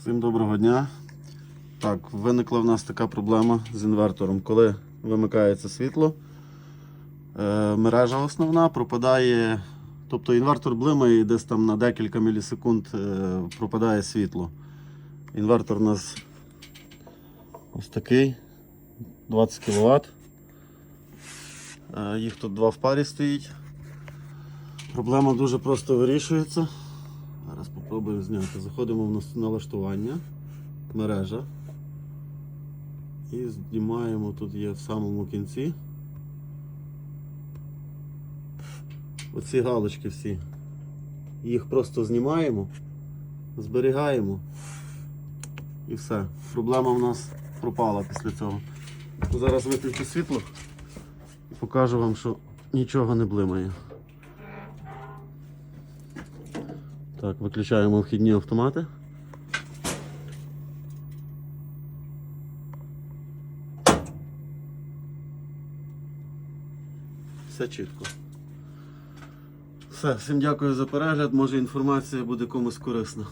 Всім доброго дня. Так, виникла в нас така проблема з інвертором. Коли вимикається світло, е, мережа основна пропадає, тобто інвертор блимає і десь там на декілька мілісекунд е, пропадає світло. Інвертор у нас ось такий 20 кВт. Е, їх тут два в парі стоїть. Проблема дуже просто вирішується. Зараз спробуємо зняти. Заходимо в налаштування, мережа. І знімаємо, тут є в самому кінці. Оці галочки всі. Їх просто знімаємо, зберігаємо і все. Проблема в нас пропала після цього. Зараз виключу світло і покажу вам, що нічого не блимає. Так, виключаємо вхідні автомати. Все чітко. Все, всім дякую за перегляд. Може інформація буде комусь корисна.